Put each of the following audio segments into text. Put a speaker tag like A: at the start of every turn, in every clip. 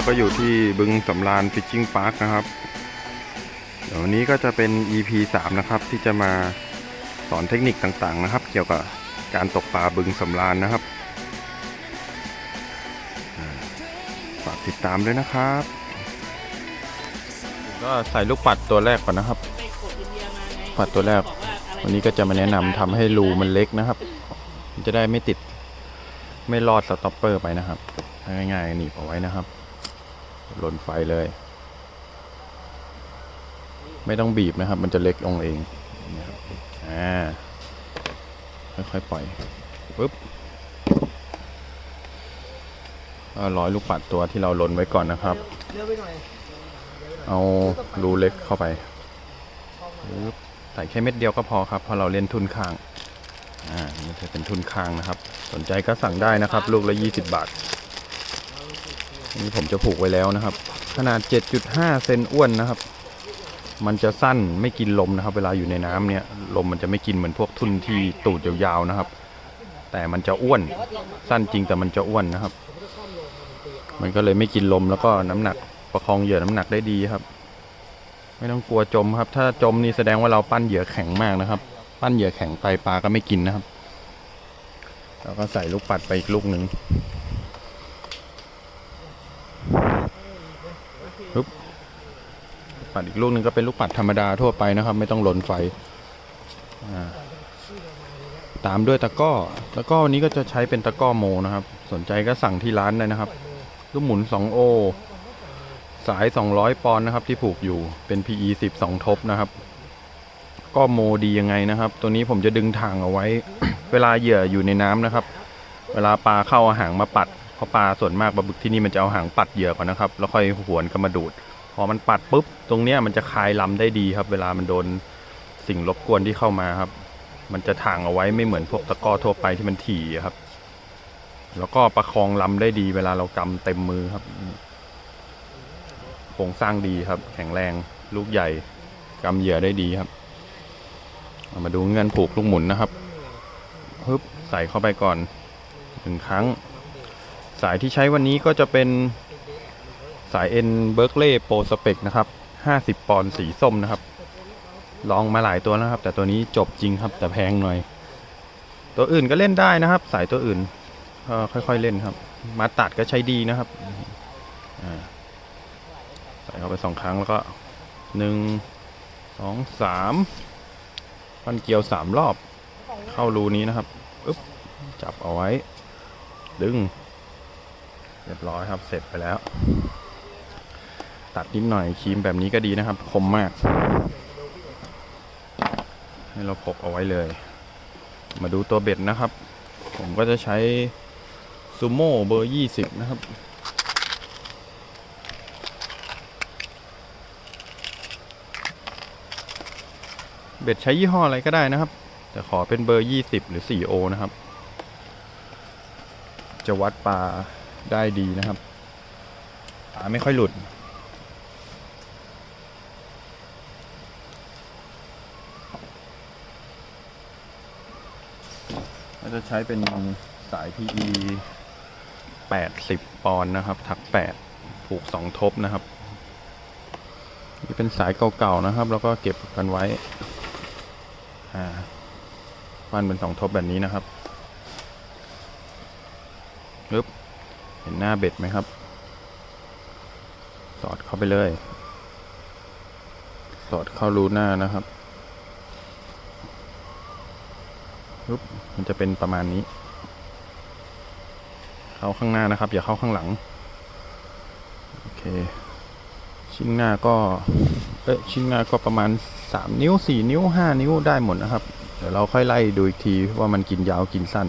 A: เราก็อยู่ที่บึงสำราญฟิชชิ่งพาร์คนะครับ เดี๋ยววันนี้ก็จะเป็น EP 3 นะครับ ที่จะมาสอนเทคนิคต่างๆ นะครับ เกี่ยวกับการตกปลาบึงสำราญนะครับฝากติดตามด้วยนะครับ ก็ใส่ลูกปัดตัวแรกก่อนนะครับ ปัดตัวแรก วันนี้ก็จะมาแนะนำทำให้รูมันเล็กนะครับ จะได้ไม่ติดไม่รอดสต็อปเปอร์ไปนะครับง่ายๆหนีบเอาไว้นะครับ หล่นไฟเลย ไม่ต้องบีบนะครับ มันจะเล็กลงเองนี่ครับอ่าค่อยๆปล่อยปุ๊บก็ร้อยลูกปัดตัวที่เราลนไว้ก่อนนะครับ เอารูเล็กเข้าไปปึ๊บใส่แค่เม็ดเดียวก็พอครับเพราะเราเล่นทุนข้าง อ่า นี่จะเป็นทุนค้างนะครับ สนใจก็สั่งได้นะครับ ลูกละ 20 บาทอั นนี้ผมจะผูกไว้แล้วนะครับ ขนาด 7.5 เซนอ้วนนะครับ มันจะสั้นไม่กินลมนะครับ เวลาอยู่ในน้ำเนี่ยลมมันจะไม่กินเหมือนพวกทุ่นที่ตูดยาวๆนะครับ แต่มันจะอ้วนสั้นจริงแต่มันจะอ้วนนะครับ มันก็เลยไม่กินลมแล้วก็น้ำหนักประคองเหยื่อน้ำหนักได้ดีครับ ไม่ต้องกลัวจมครับ ถ้าจมนี่แสดงว่าเราปั้นเหยื่อแข็งมากนะครับ ปั้นเหยื่อแข็งไปปลาก็ไม่กินนะครับ แล้วก็ใส่ลูกปัดไปอีกลูกหนึ่ง ปุ๊บปัดอีกลูกหนึ่งก็เป็นลูกปัดธรรมดาทั่วไปนะครับ ไม่ต้องหล่นไฟตามด้วยตะก้อ ตะก้อวันนี้ก็จะใช้เป็นตะก้อโมนะครับ สนใจก็สั่งที่ร้านได้นะครับ ลูกหมุน 2 โอ สาย 200 ปอนด์นะครับ ที่ผูกอยู่เป็น PE 10 2ทบนะครับก็โมดียังไงนะครับ ตัวนี้ผมจะดึงทางเอาไว้ เวลาเหยื่ออยู่ในน้ำนะครับ เวลาปลาเข้าอาหางมาปัด ราะปลาส่วนมากปลาบึกที่นี่มันจะเอาหางปัดเหยื่อก่อนนะครับแล้วค่อยหวนกลับมาดูด พอมันปัดปุ๊บ ตรงเนี้ยมันจะคลายลำได้ดีครับ เวลามันโดนสิ่งรบกวนที่เข้ามาครับ มันจะทางเอาไว้ไม่เหมือนพวกตะก้อทั่วไปที่มันถี่ครับ แล้วก็ประคองลำได้ดี เวลาเรากำเต็มมือครับโครงสร้างดีครับ แข็งแรงลูกใหญ่กำเหยื่อได้ดีครับเอามาดูเงื่อนผูกลูกหมุนนะครับฮึบใส่เข้าไปก่อนหนึ่งครั้ง สายที่ใช้วันนี้ก็จะเป็นสาย N Berkeley Pro Spec นะครับ 50 ปอนด์สีส้มนะครับ ลองมาหลายตัวแล้วครับ แต่ตัวนี้จบจริงครับ แต่แพงหน่อย ตัวอื่นก็เล่นได้นะครับ สายตัวอื่นก็ค่อยๆเล่นครับ มาตัดก็ใช้ดีนะครับใส่เข้าไปสองครั้งแล้วก็หนึ่งสองสามพันเกลียวสามรอบ เข้ารูนี้นะครับปึ๊บจับเอาไว้ ดึง เรียบร้อยครับเสร็จไปแล้ว ตัดนิดหน่อยครีมแบบนี้ก็ดีนะครับ คมมาก ให้เราพกเอาไว้เลย มาดูตัวเบ็ดนะครับ ผมก็จะใช้ซูโม่เบอร์ 20 นะครับเบ็ดใช้ยี่ห้ออะไรก็ได้นะครับ แต่ขอเป็นเบอร์ 20 หรือ 4O นะครับ จะวัดปลา ได้ดีนะครับปลาไม่ค่อยหลุด ก็จะใช้เป็นสาย PE 80 ปอนด์นะครับ ถัก 8 ผูก 2 ทบนะครับ นี่เป็นสายเก่าๆนะครับ แล้วก็เก็บกันไว้ อ่าปั้นเป็นสองทบแบบนี้นะครับปึ๊บ เห็นหน้าเบ็ดไหมครับ สอดเข้าไปเลย สอดเข้ารูหน้านะครับปึ๊บมันจะเป็นประมาณนี้ เข้าข้างหน้านะครับ อย่าเข้าข้างหลัง โอเค ชิ้นหน้าก็ เอ้ยชิ้นหน้าก็ประมาณ 3 นิ้ว 4 นิ้ว 5 นิ้วได้หมดนะครับ เดี๋ยวเราค่อยไล่ดูอีกทีว่ามันกินยาวกินสั้น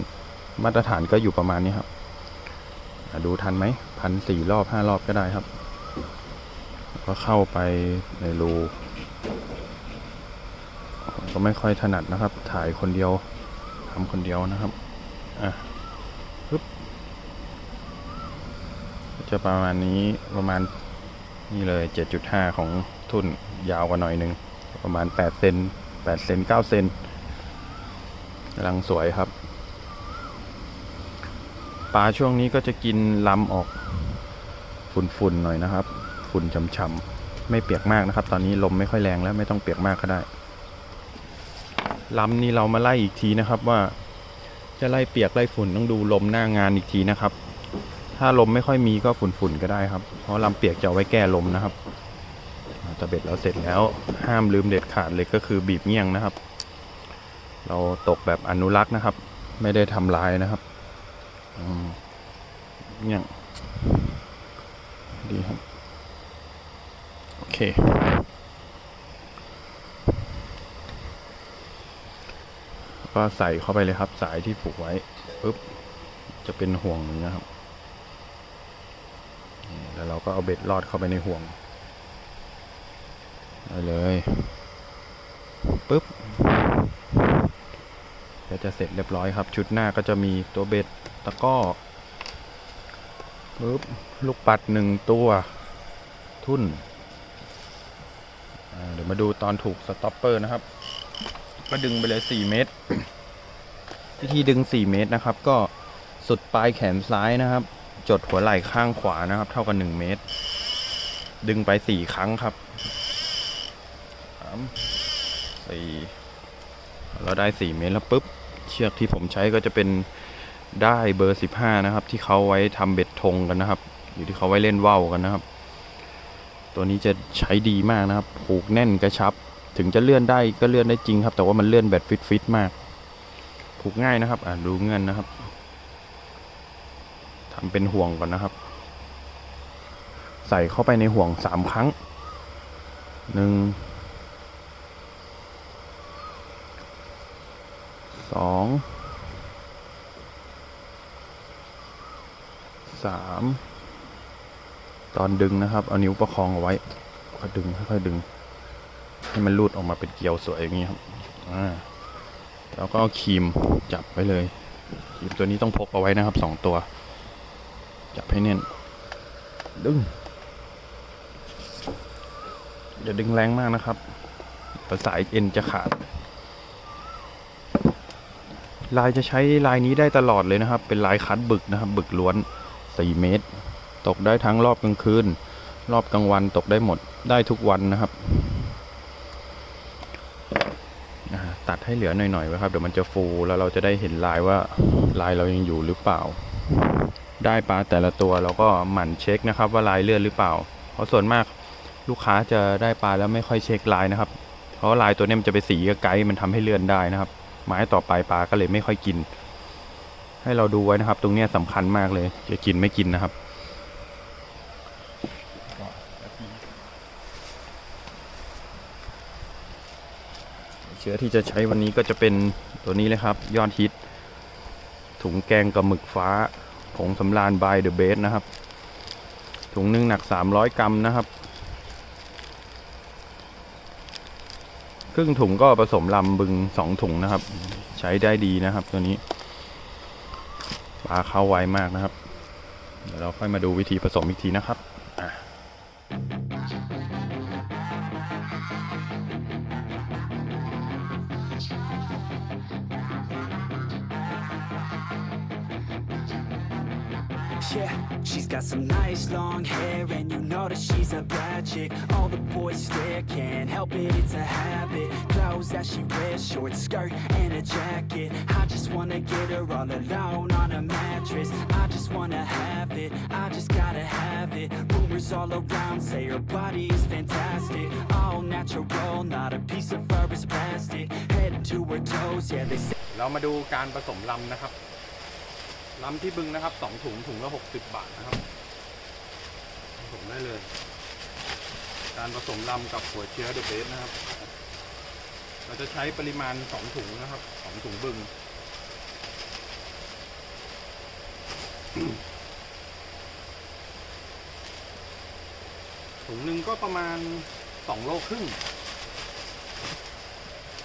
A: มาตรฐานก็อยู่ประมาณนี้ครับ ดูทันไหมพันสี่รอบห้ารอบก็ได้ครับ ก็เข้าไปในรูก็ไม่ค่อยถนัดนะครับ ถ่ายคนเดียวทำคนเดียวนะครับ อะปึ๊บจะประมาณนี้ประมาณนี่เลย 7.5 ของทุนยาวกว่าหน่อยหนึ่งประมาณ8เซน8เซน9เซนกำลังสวยครับ ปลาช่วงนี้ก็จะกินลำออกฝุ่นๆหน่อยนะครับ ฝุ่นช่ำๆไม่เปียกมากนะครับ ตอนนี้ลมไม่ค่อยแรงแล้วไม่ต้องเปียกมากก็ได้ลำนี้เรามาไล่อีกทีนะครับว่า จะไล่เปียกไล่ฝุ่นต้องดูลมหน้างานอีกทีนะครับ ถ้าลมไม่ค่อยมีก็ฝุ่นๆก็ได้ครับ เพราะลำเปียกจะไว้แก้ลมนะครับตะเบ็ดเราเสร็จแล้วห้ามลืมเด็ดขาดเลยก็คือบีบเงี้ยงนะครับ เราตกแบบอนุรักษ์นะครับ ไม่ได้ทำลายนะครับ อืมเงี้ยดีครับ โอเค ก็ใส่เข้าไปเลยครับ สายที่ผูกไว้ปุ๊บ จะเป็นห่วงนี้นะครับ แล้วเราก็เอาเบ็ดลอดเข้าไปในห่วงได้เลยปุ๊บก็จะเสร็จเรียบร้อยครับ ชุดหน้าก็จะมีตัวเบ็ด ตะก้อปุ๊บลูกปัดหนึ่งตัว ทุ่นเดี๋ยวมาดูตอนถูกสต็อปเปอร์นะครับ ก็ดึงไปเลย4เมตรวิธีดึง 4 เมตรนะครับ ก็สุดปลายแขนซ้ายนะครับ จดหัวไหล่ข้างขวานะครับ เท่ากับ1เมตร ดึงไป 4 ครั้งครับสามสี่เราได้ 4 เมตรแล้วปุ๊บ เชือกที่ผมใช้ก็จะเป็น ได้เบอร์ 15 นะครับ ที่เขาไว้ทำเบ็ดธงกันนะครับ อยู่ที่เขาไว้เล่นว่าวกันนะครับ ตัวนี้จะใช้ดีมากนะครับ ผูกแน่นกระชับ ถึงจะเลื่อนได้ก็เลื่อนได้จริงครับ แต่ว่ามันเลื่อนแบบฟิตฟิตๆมาก ผูกง่ายนะครับ อ่าดูเงื่อนนะครับทำเป็นห่วงก่อนนะครับ ใส่เข้าไปในห่วงสามครั้งหนึ่งสอง สามตอนดึงนะครับ เอานิ้วประคองเอาไว้ค่อยดึงค่อยดึง ให้มันรูดออกมาเป็นเกลียวสวยอย่างนี้ครับอ่าแล้วก็เอาครีมจับไว้เลยครีมตัวนี้ต้องพกเอาไว้นะครับสองตัว จับให้แน่น ดึงอย่าดึงแรงมากนะครับประสายเอ็นจะขาด ลายจะใช้ลายนี้ได้ตลอดเลยนะครับ เป็นลายคัดบึกนะครับ บึกล้วน 4 เมตร ตกได้ทั้งรอบกลางคืน รอบกลางวันตกได้หมดได้ทุกวันนะครับ ตัดให้เหลือหน่อยๆไว้ครับเดี๋ยวมันจะฟูแล้วเราจะได้เห็นลายว่าลายเรายังอยู่หรือเปล่า ได้ปลาแต่ละตัวเราก็หมั่นเช็คนะครับ ว่าลายเลื่อนหรือเปล่า เพราะส่วนมากลูกค้าจะได้ปลาแล้วไม่ค่อยเช็คลายนะครับ เพราะลายตัวนี้มันจะไปสีกับไกด์มันทำให้เลื่อนได้นะครับ ไม้ต่อไปปลาก็เลยไม่ค่อยกิน ให้เราดูไว้นะครับ ตรงนี้สำคัญมากเลย จะกินไม่กินนะครับเชื้อที่จะใช้วันนี้ก็จะเป็นตัวนี้เลยครับ ยอดฮิต ถุงแกงกับหมึกฟ้าผงสำราญบายเดอะเบสนะครับ ถุงหนึ่งหนัก 300 กรัมนะครับ ครึ่งถุงก็ผสมลำบึง 2 ถุงนะครับ ใช้ได้ดีนะครับตัวนี้ ปลาเข้าไวมากนะครับ เดี๋ยวเราค่อยมาดูวิธีผสมอีกทีนะครับ
B: a bad chick. All the boys stare, can't help it, it's a habit. Clothes that she wears, short skirt and a jacket. I just wanna get her all alone on a mattress. I just wanna have it, I just gotta have it. Rumors all around say her body is fantastic. All natural, not a piece of fur is plastic. Head to her toes, yeah, they say.
A: เรามาดูการผสมลำนะครับลำที่บึงนะครับสองถุงถุงละหกสิบบาทนะครับผสมได้เลย การผสมลำกับหัวเชื้อเดอะเบสนะครับ เราจะใช้ปริมาณสองถุงนะครับสองถุงบึง ถุงหนึ่งก็ประมาณสองโลครึ่ง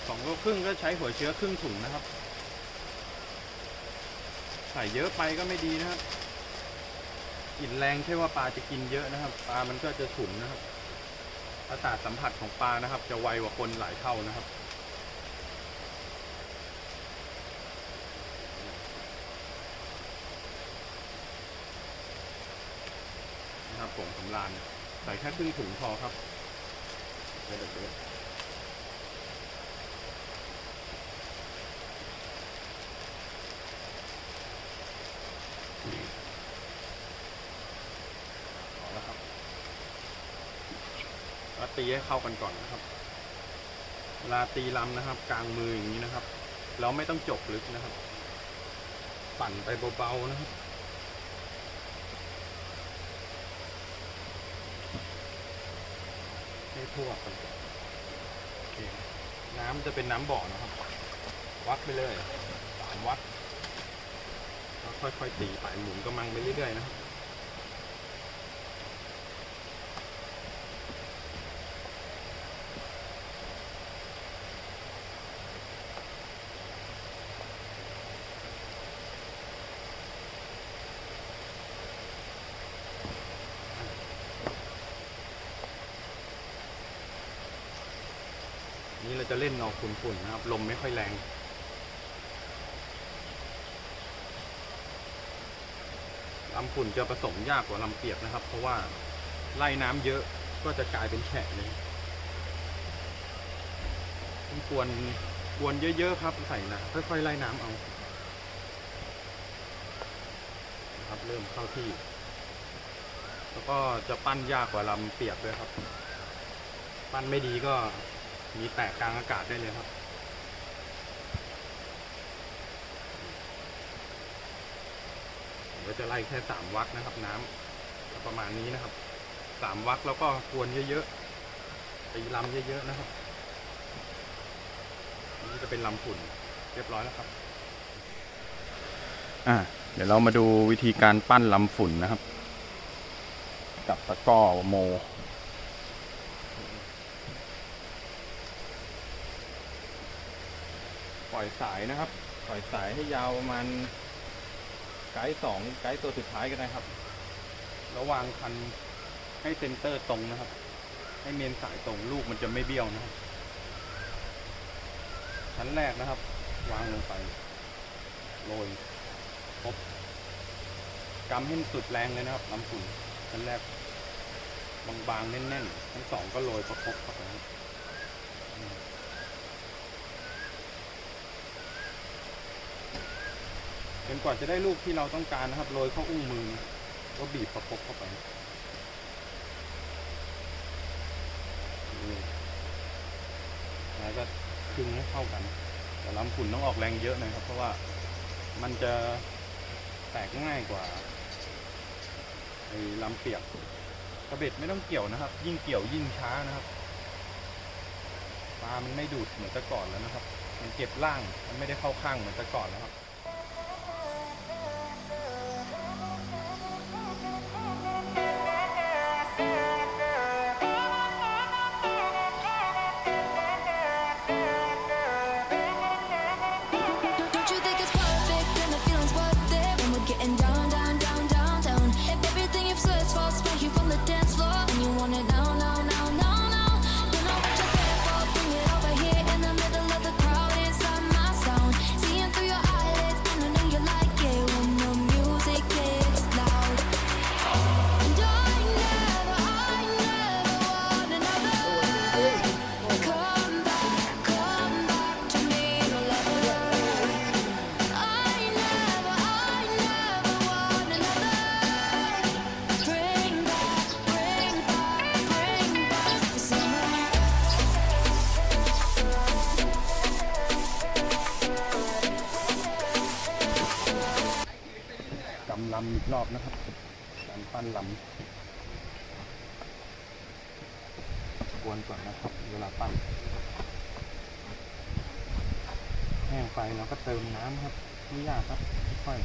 A: สองโลครึ่งก็ใช้หัวเชื้อครึ่งถุงนะครับ ใส่เยอะไปก็ไม่ดีนะครับกลิ่นแรงใช่ว่าปลาจะกินเยอะนะครับ ปลามันก็จะฉุนนะครับ ประสาทสัมผัสของปลานะครับ จะไวกว่าคนหลายเท่านะครับ นะครับผงสำรานใส่แค่ครึ่งถุงพอครับเดี๋ยวเดี๋ยวเอาละครับ ตีให้เข้ากันก่อนนะครับ เวลาตีลำนะครับ กลางมืออย่างนี้นะครับ เราไม่ต้องจบลึกนะครับ ปั่นไปเบาๆนะครับให้ทั่วกันก่อนโอเคน้ำจะเป็นน้ำบ่อนะครับ วัดไปเลยสามวัดค่อยๆตีไปหมุนกำลังไปเรื่อยๆนะครับ นี่ เล่นเงาฝุ่นๆนะครับ ลมไม่ค่อยแรง ลำฝุ่นจะผสมยากกว่าลำเปียกนะครับ เพราะว่าไล่น้ำเยอะก็จะกลายเป็นแฉะเลยต้องกวนกวนเยอะๆครับใส่นะค่อยๆไล่น้ำเอาครับเริ่มเข้าที่ แล้วก็จะปั้นยากกว่าลำเปียกด้วยครับ ปั้นไม่ดีก็ มีแตกกลางอากาศได้เลยครับผมก็จะไล่แค่สามวักนะครับ น้ำประมาณนี้นะครับสามวักแล้วก็กวนเยอะๆตีลำเยอะๆนะครับนี่จะเป็นลำฝุ่นเรียบร้อยแล้วครับอ่าเดี๋ยวเรามาดูวิธีการปั้นลำฝุ่นนะครับ กับตะก้อโม ล่อยสายนะครับ ปล่อยสายให้ยาวประมาณไกด์สองไกด์ตัวสุดท้ายก็ได้ครับ ระวางคันให้เซนเตอร์ตรงนะครับ ให้เมนสายตรงลูกมันจะไม่เบี้ยวนะครับ ชั้นแรกนะครับ วางลงไปโรยครบกำให้สุดแรงเลยนะครับลำฝุ่นชั้นแรกบางๆแน่นๆชั้นสองก็โรยประคบเข้าไปครับอืม จนกว่าจะได้ลูกที่เราต้องการนะครับโรยเข้าอุ้งมือก็บีบประคบเข้าไปนี่แล้วก็คึงให้เข้ากัน แต่ลำฝุ่นต้องออกแรงเยอะน่อยครับ เพราะว่ามันจะแตกง่ายกว่าไอ้ลำเปียกกระเบ็ดไม่ต้องเกี่ยวนะครับ ยิ่งเกี่ยวยิ่งช้านะครับปลามันไม่ดูดเหมือนแต่ก่อนแล้วนะครับ มันเก็บล่างมันไม่ได้เข้าข้างเหมือนแต่ก่อนแล้วครับ อันลำกวนก่อนนะครับ เวลาปั้นแห้งไปเราก็เติมน้ำครับไม่ยากครับค่อย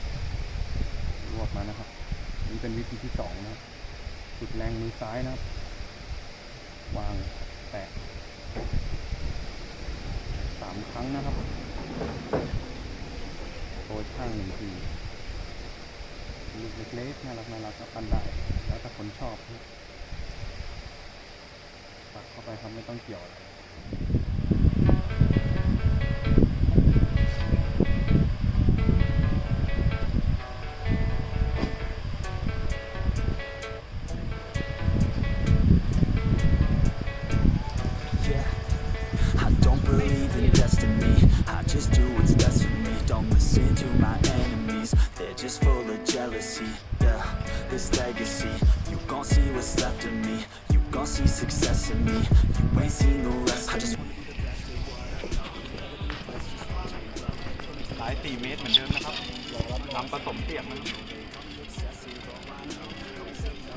A: ๆรวบมานะครับ นี่เป็นวิธีที่สองนะครับสุดแรงมือซ้ายนะครับ วางแตะสามครั้งนะครับโรยข้างหนึ่งที เล็กๆน่ารักน่ารักก็ปั้นได้ แล้วแต่คนชอบนะปักเข้าไปครับไม่ต้องเกี่ยวอะไร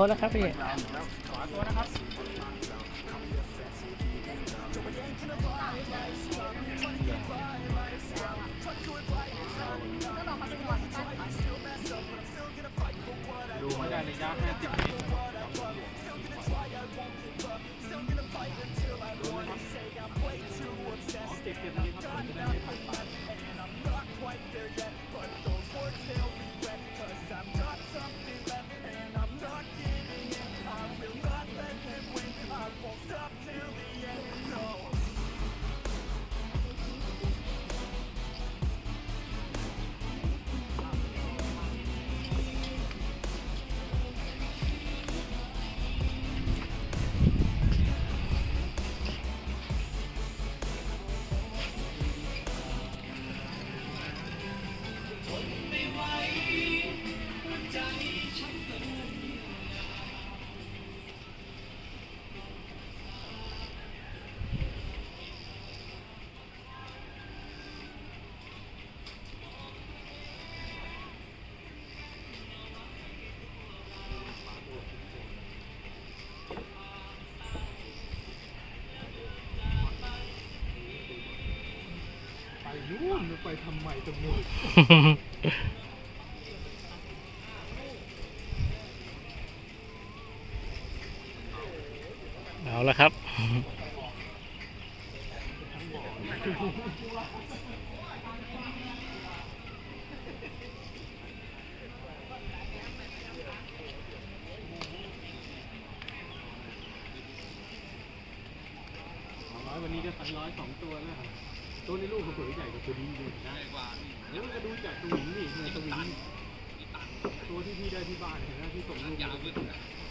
C: นแล้วครับ
B: พี่
C: ดูมาได้ระยะ50 ทำใหม่ตรงนี้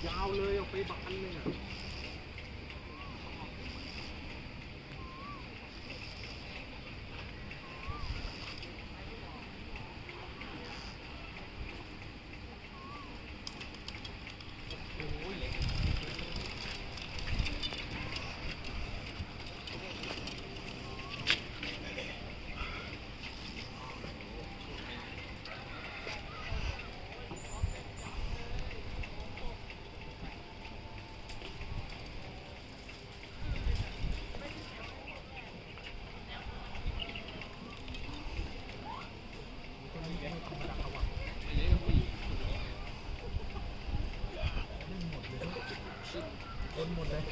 C: ยาวเลยออกไปบ้านเลยอะ นหมดเลย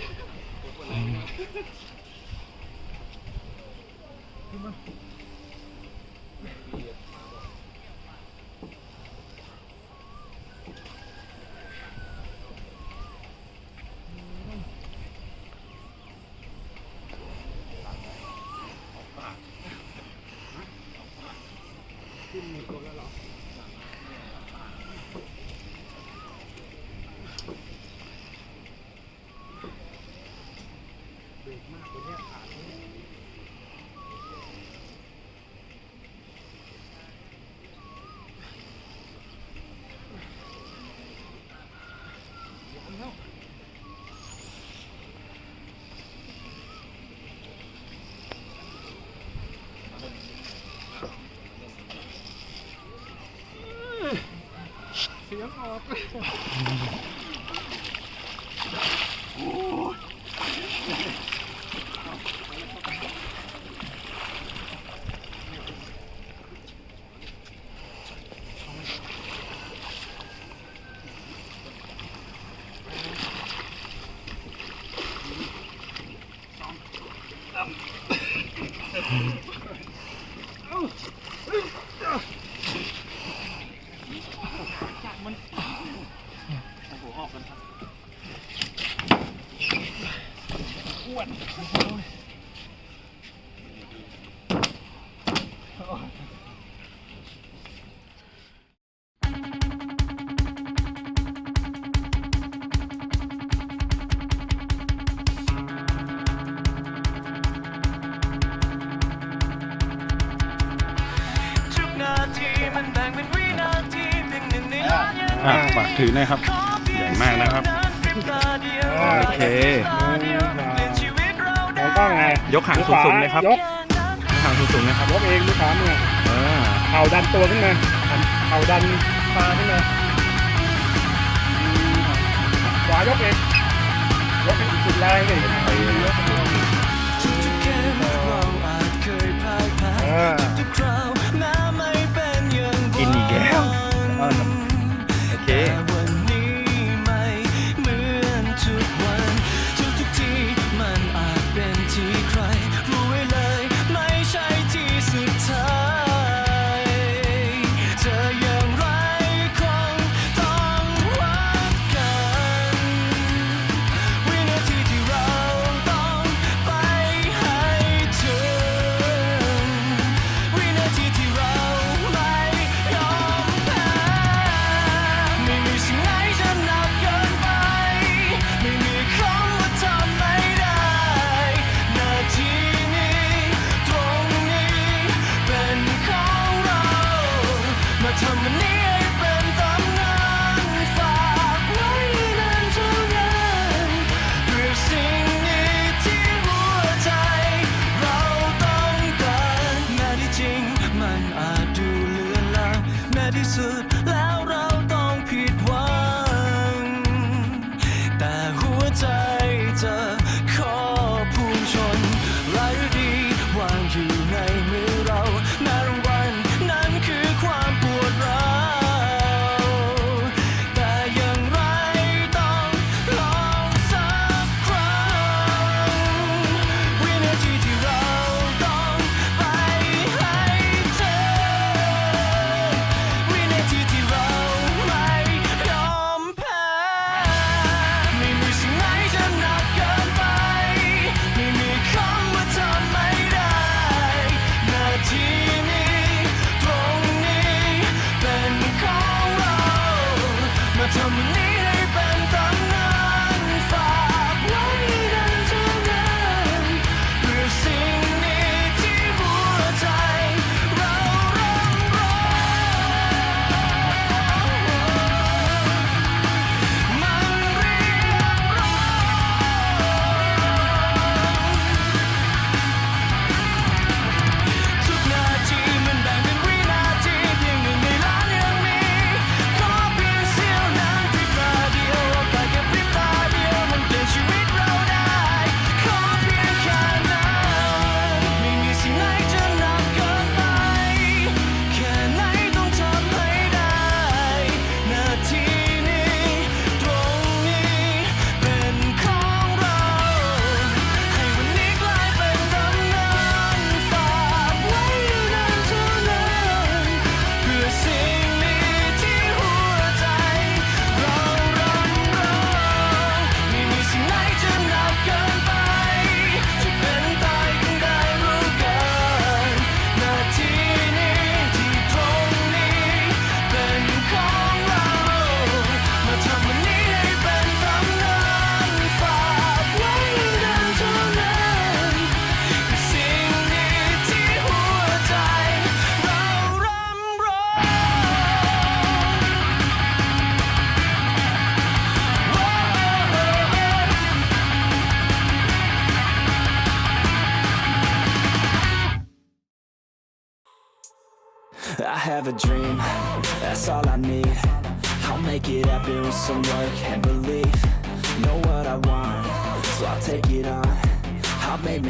C: よろしくお願いします。
A: อะฝากถือหนะครับ ใหญ่มากนะครับ โอเค
D: ของกล้งไง
A: ยกหางสูงๆเลยครับ
D: ยก
A: ทางสูงๆนะครับ
D: ยกเอง
A: มือ
D: ขามือเออ
A: เข่า
E: ดันตัวขึ้นมาเข่าดันตาขึ้นมาขวายกเองยกเองสุดแรงเลยเออ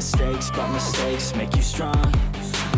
B: mistakes, but mistakes make you strong.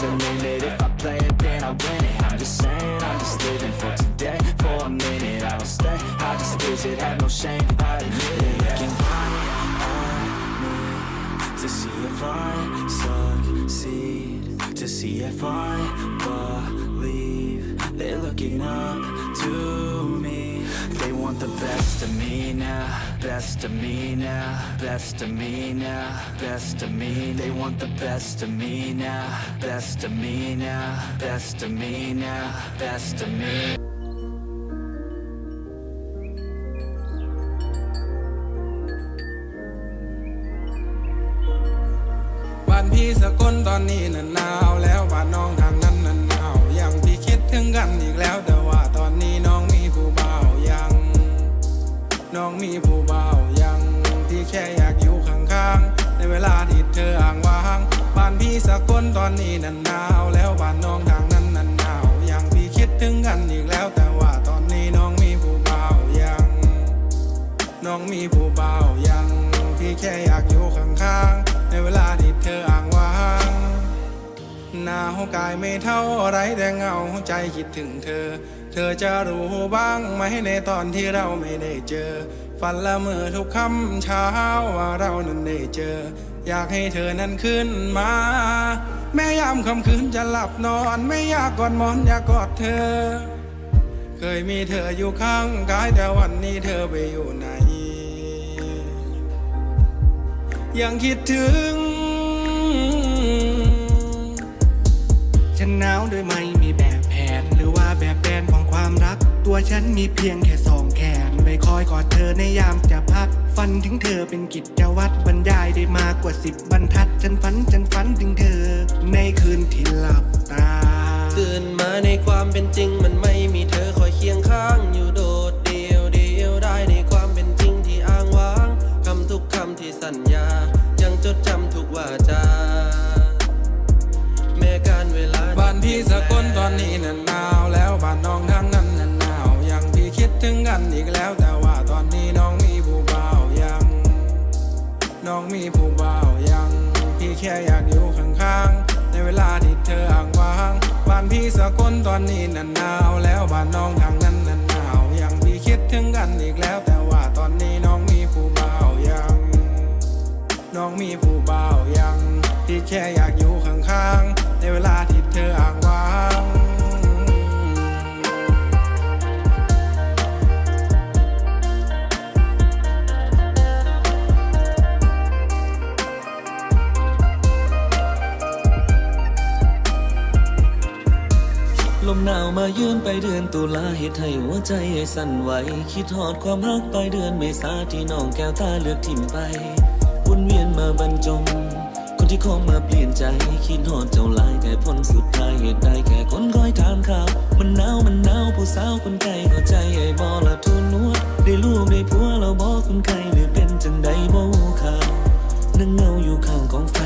B: living in it If I play it, then I win it. I'm just saying, I'm just living for today. For a minute, I don't stay. I just visit, have no shame, I admit it. Yeah. Can on me to see if I succeed. To see if I believe They're looking up to want the best of me now, best of me now, best of me now, best of me. They want the best of me now, best of me now, best of me now, best of me.
F: บ้านพี่สกลตอนนี้น่ะหน อนนี้น่ะหนาวแล้วบ้านน้องทางนั้นน่ะหนาวยังพี่คิดถึงกันอีกแล้วแต่ว่าตอนนี้น้องมีผู้เบ่ายัง น้องมีผู้เบ่ายังพี่แค่อยากอยู่ข้างๆในเวลาที่เธออ่างว่างหนาวกายไม่เท่าไรแต่เงาใจคิดถึงเธอ เธอจะรู้บ้างไหมในตอนที่เราไม่ได้เจอ ฝันละเมอทุกค่ำเช้าว่าเรานั้นได้เจอ อยากให้เธอนั้นขึ้นมา แม่ยามค่ำคืนจะหลับนอน ไม่อยากกอดมอนอยากกอดเธอ เคยมีเธออยู่ข้างกายแต่วันนี้เธอไปอยู่ไหน ยังคิดถึง
E: ฉันหนาวโดยไม่มีแบบแผน หรือว่าแบบแผนของความรัก ตัวฉันมีเพียงแค่สองแขนไปคอยกอดเธอในยามจะพัก ฝันถึงเธอเป็นกิจวัตรบรรยายได้มากกว่าสิบบรรทัด ฉันฝันฉันฝันถึงเธอ ในคืนที่หลับตา
G: ตื่นมาในความเป็นจริง มันไม่มีเธอคอยเคียงข้างอยู่โดดเดียวเดียวได้ในความเป็นจริงที่อ้างว้างคำทุกคำที่สัญญา ยังจดจำทุกวาจาแม้การเวลา
F: บ้านพี่สกลตอนนี้น่ะหน มีผู้บ่าวยัง พี่แค่อยากอยู่ข้างๆ ในเวลาที่เธออ่างว้าง บ้านพี่สะกลตอนนี้น่นหนาวแล้วบ้านน้องทางนั้นน่นหนาวยังพี่คิดถึงกันอีกแล้ว แต่ว่าตอนนี้น้องมีผู้บ่าวยัง น้องมีผู้บ่าวยัง พี่แค่
G: ตุลาเหตุให้หัวใจสั่นไหว คิดทอดความรักปลายเดือนเมษาที่น้องแก้วตาเลือกทิ่มไปวนเวียนมาบรรจงคนที่ขอมาเปลี่ยนใจ คิดทอดเจ้าลายแต่พ้นสุดท้ายเหตุใดแค่คนคอยถามข่าว มันหนาวมันหนาวผู้สาวคนไกลเข้าใจไอ้บอละทุนนวดได้ลูกได้ผัวเราบอกคนไกลหรือเป็นจังใดบ่ข่าวนั่งเงาอยู่ข้างกองไฟ